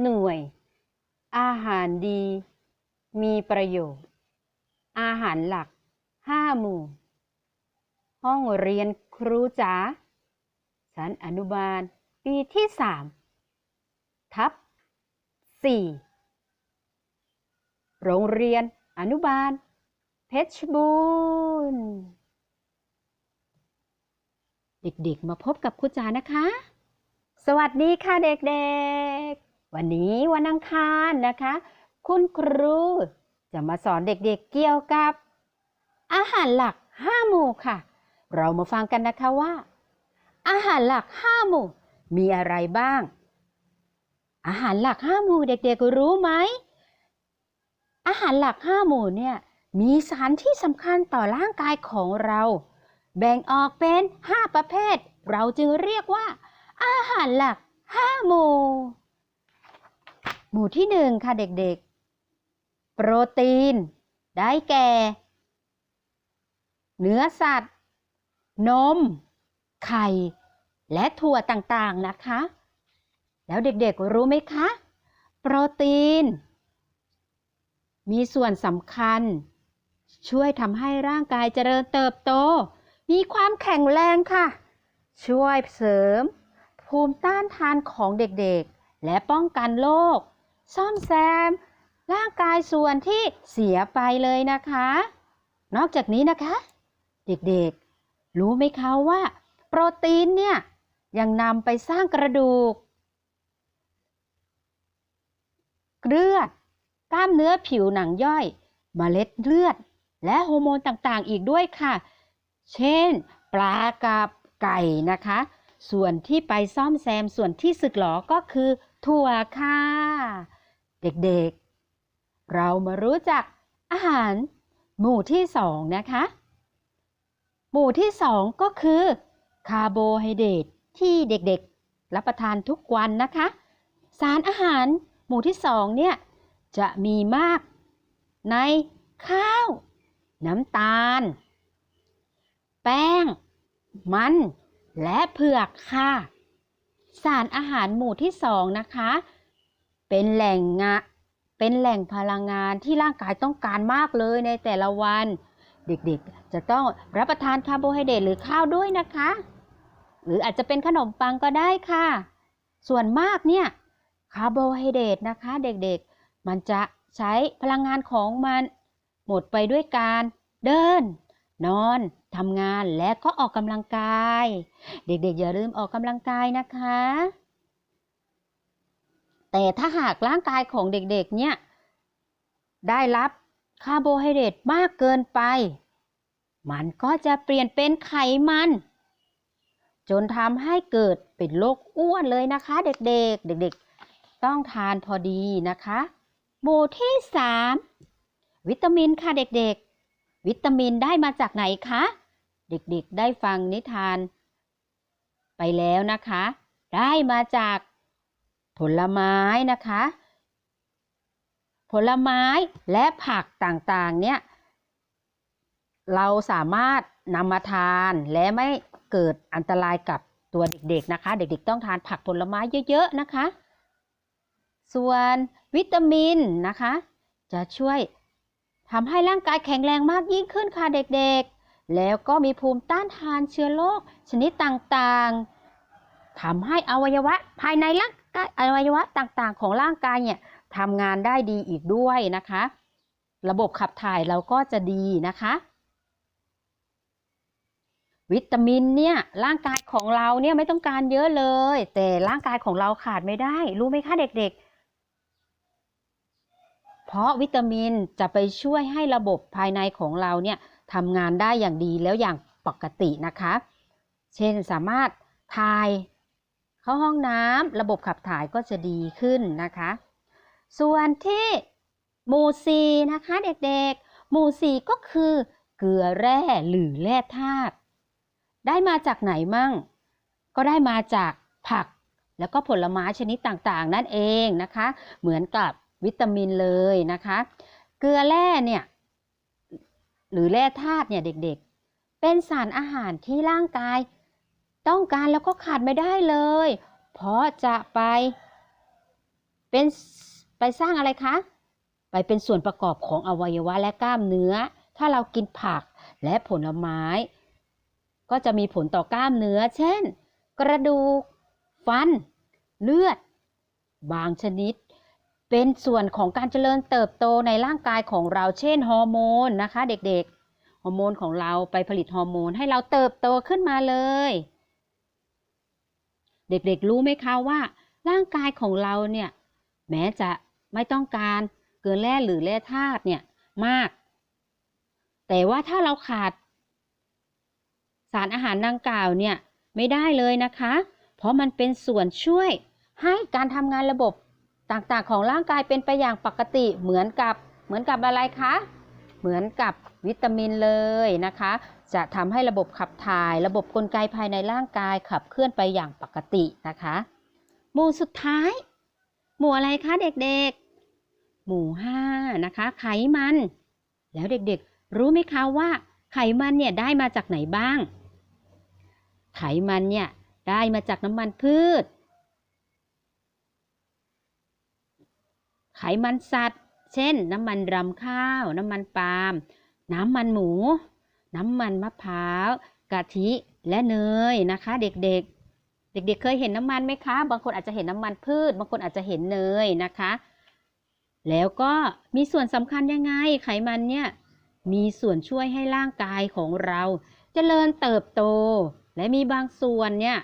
หน่วย อาหารดี มีประโยชน์ อาหารหลักห้าหมู่ ห้องเรียนครูจ๋าชั้นอนุบาล ปีที่สามทับสี่โรงเรียนอนุบาล เพชรบูรณ์เด็กๆ มาพบกับครูจ๋านะคะ สวัสดีค่ะเด็กๆ วันนี้วันอังคารนะคะ คุณครูจะมาสอนเด็กๆเกี่ยวกับ อาหารหลักห้าหมู่ค่ะ เรามาฟังกันนะคะว่า อาหารหลักห้าหมู่ มีอะไรบ้าง อาหารหลักห้าหมู่เด็กๆรู้ไหม อาหารหลักห้าหมู่เนี่ยมีสารที่สำคัญต่อร่างกายของเรา แบ่งออกเป็นห้าประเภท เราจึงเรียกว่า อาหารหลักห้าหมู่ หมู่ที่หนึ่งค่ะเด็กๆ โปรตีน ได้แก่ เนื้อสัตว์ นม ไข่ และถั่วต่างๆนะคะ แล้วเด็กๆรู้ไหมคะ โปรตีน มีส่วนสำคัญ ช่วยทำให้ร่างกายเจริญเติบโต มีความแข็งแรงค่ะ ช่วยเสริม ภูมิต้านทานของเด็กๆ และป้องกันโรค ซ่อมแซม ร่างกายส่วนที่เสียไปเลยนะคะ นอกจากนี้นะคะ เด็กๆ รู้ไหมคะว่า โปรตีนเนี่ย ยังนำไปสร้างกระดูกเลือดกล้ามเนื้อผิวหนังย่อยเมล็ดเลือด และฮอร์โมนต่างๆ อีกด้วยค่ะ เช่น ปลากับไก่นะคะ ส่วนที่ไปซ่อมแซมส่วนที่สึกหรอก็คือ ถั่วค่ะ เด็กๆ เรามารู้จักอาหารหมู่ที่สองนะคะ หมู่ที่สองก็คือคาร์โบไฮเดรตที่เด็กๆ รับประทานทุกวันนะคะ สารอาหารหมู่ที่สองเนี่ยจะมีมากในข้าว น้ำตาล แป้ง มัน และเผือกค่ะ สารอาหารหมู่ที่สองนะคะ เป็นแหล่งงะเป็นแหล่งพลังงานที่ร่างกายต้องการมากเลยในแต่ละวัน เด็กๆ จะต้องรับประทานคาร์โบไฮเดรตหรือข้าวด้วยนะคะ หรืออาจจะเป็นขนมปังก็ได้ค่ะ ส่วนมากเนี่ยคาร์โบไฮเดรตนะคะ เด็กๆ มันจะใช้พลังงานของมัน หมดไปด้วยการเดิน นอน ทำงานและก็ออกกำลังกาย เด็กๆ อย่าลืมออกกำลังกายนะคะ แต่ถ้าหากร่างกายของเด็กๆ เนี่ย ได้รับคาร์โบไฮเดรตมากเกินไป มันก็จะเปลี่ยนเป็นไขมัน จนทำให้เกิดเป็นโรคอ้วนเลยนะคะ เด็กๆ เด็กๆ ต้องทานพอดีนะคะหมู่ที่ 3 วิตามินค่ะเด็กๆ วิตามินได้มาจากไหนคะ เด็กๆได้ฟังนิทาน ไปแล้วนะคะ ได้มาจากผลไม้นะคะ ผลไม้และผักต่างๆ เนี่ย เราสามารถนำมาทานและไม่เกิดอันตรายกับตัวเด็กๆนะคะ เด็กๆ ต้องทานผักผลไม้เยอะๆนะคะ ส่วนวิตามินนะคะ จะช่วยทำให้ร่างกายแข็งแรงมากยิ่งขึ้นค่ะเด็กๆ แล้วก็มีภูมิต้านทานเชื้อโรคชนิดต่างๆทำให้อวัยวะภายในร่างกายอวัยวะต่างๆ ของร่างกายเนี่ยทำงานได้ดีอีกด้วยนะคะ ระบบขับถ่ายเราก็จะดีนะคะ วิตามินเนี่ยร่างกายของเราเนี่ยไม่ต้องการเยอะเลย แต่ร่างกายของเราขาดไม่ได้ รู้ไหมคะเด็ก ๆเพราะวิตามินจะไปช่วยให้ระบบภายในของเราเนี่ย ทำงานได้อย่างดีแล้วอย่างปกตินะคะ เช่นสามารถถ่ายเข้าห้องน้ำระบบขับถ่ายก็จะดีขึ้นนะคะ ส่วนที่หมู่สีนะคะเด็กๆ หมู่สีก็คือเกลือแร่หรือแร่ธาตุได้มาจากไหนมั่ง ก็ได้มาจากผักแล้วก็ผลไม้ชนิดต่างๆ นั่นเองนะคะ เหมือนกับวิตามินเลยนะคะ เกลือแร่เนี่ย หรือแร่ธาตุเนี่ยเด็กๆ เป็นสารอาหารที่ร่างกาย ต้องการแล้วก็ขาดไม่ได้เลย เพราะจะไป เป็นไปสร้างอะไรคะ ไปเป็นส่วนประกอบของอวัยวะและกล้ามเนื้อ ถ้าเรากินผักและผลไม้ ก็จะมีผลต่อกล้ามเนื้อ เช่น กระดูก ฟัน เลือด บางชนิด เป็นส่วนของการเจริญเติบโตในร่างกายของเราเช่นฮอร์โมนนะคะ เด็กๆ ฮอร์โมนของเราไปผลิตฮอร์โมนให้เราเติบโตขึ้นมาเลย เด็กๆรู้ไหมคะว่า ร่างกายของเราเนี่ยแม้จะไม่ต้องการเกินแร่หรือแร่ธาตุเนี่ยมาก แต่ว่าถ้าเราขาด สารอาหารดังกล่าวเนี่ยไม่ได้เลยนะคะ เพราะมันเป็นส่วนช่วยให้การทำงานระบบ ต่างๆของร่างกายเป็นไปอย่างปกติเหมือนกับเหมือนกับอะไรคะ เหมือนกับวิตามินเลยนะคะ จะทำให้ระบบขับถ่าย ระบบกลไกภายในร่างกายขับเคลื่อนไปอย่างปกตินะคะ หมู่สุดท้าย หมู่อะไรคะเด็กๆ หมู่ห้านะคะ ไขมัน แล้วเด็กๆ รู้ไหมคะว่า ไขมันเนี่ยได้มาจากไหนบ้าง ไขมันเนี่ยได้มาจากน้ำมันพืช ไขมันสัตว์ เช่น น้ำมันรำข้าว น้ำมันปาล์ม น้ำมันหมู น้ำมันมะพร้าว กะทิและเนยนะคะ เด็กๆ เด็กๆ เคยเห็นน้ำมันไหมคะ บางคนอาจจะเห็นน้ำมันพืช บางคนอาจจะเห็นเนยนะคะ แล้วก็มีส่วนสำคัญยังไง ไขมันเนี่ยมีส่วนช่วยให้ร่างกายของเราจเจริญเติบโต และมีบางส่วนเนี่ย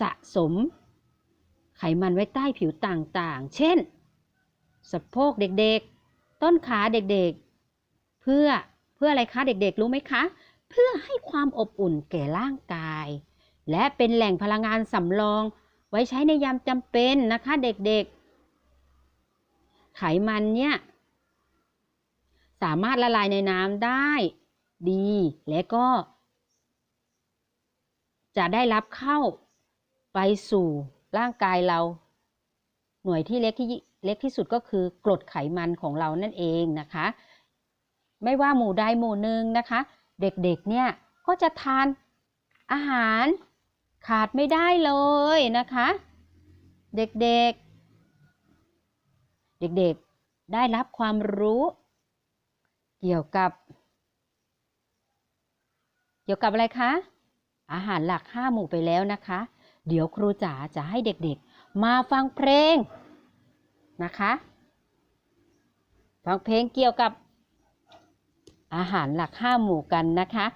สะสม ไขมันไว้ใต้ผิวต่างๆ เช่น สะโพกเด็กๆ ต้นขาเด็กๆ เพื่อเพื่ออะไรคะเด็กๆ รู้ไหมคะ เพื่อให้ความอบอุ่นแก่ร่างกาย และเป็นแหล่งพลังงานสำรอง ไว้ใช้ในยามจำเป็นนะคะเด็กๆ ไขมันเนี่ยสามารถละลายในน้ำได้ ดีและก็ จะได้รับเข้าไปสู่ร่างกายเรา หน่วยที่เล็กที่ เล็กที่สุดก็คือกรดไขมันของเรานั่นเองนะคะ ไม่ว่าหมู่ใดหมู่หนึ่งนะคะ เด็กๆเนี่ยก็จะทานอาหารขาดไม่ได้เลยนะคะ เด็กๆ เด็กๆได้รับความรู้เกี่ยวกับ เกี่ยวกับอะไรคะ อาหารหลักห้าหมู่ไปแล้วนะคะ เดี๋ยวครูจ๋าจะให้เด็กๆ มาฟังเพลง นะคะฟังเพลงเกี่ยวกับอาหารหลักห้าหมู่กันนะคะ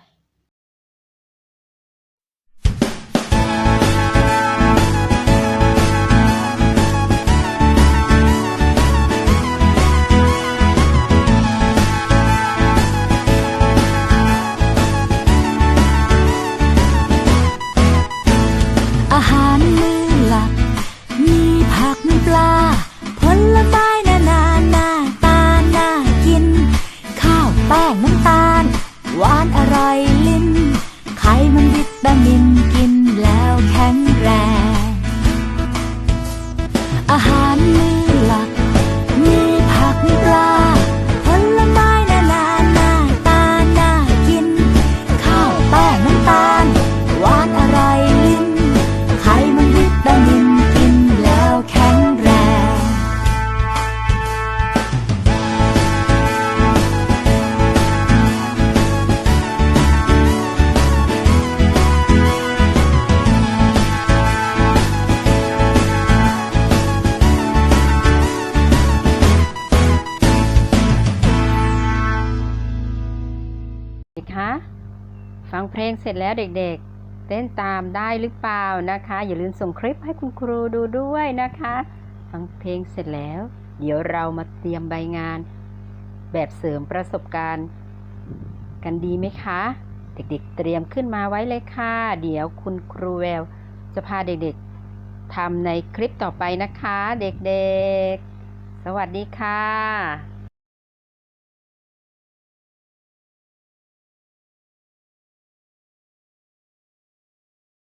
คะ ฟังเพลงเสร็จแล้วเด็กๆ เต้นตามได้หรือเปล่านะคะ อย่าลืมส่งคลิปให้คุณครูดูด้วยนะคะ ฟังเพลงเสร็จแล้ว เดี๋ยวเรามาเตรียมใบงาน แบบเสริมประสบการณ์ กันดีไหมคะ เด็กๆ เตรียมขึ้นมาไว้เลยค่ะ เดี๋ยวคุณครูแววจะพาเด็กๆทำในคลิปต่อไปนะคะ เด็กๆ สวัสดีค่ะ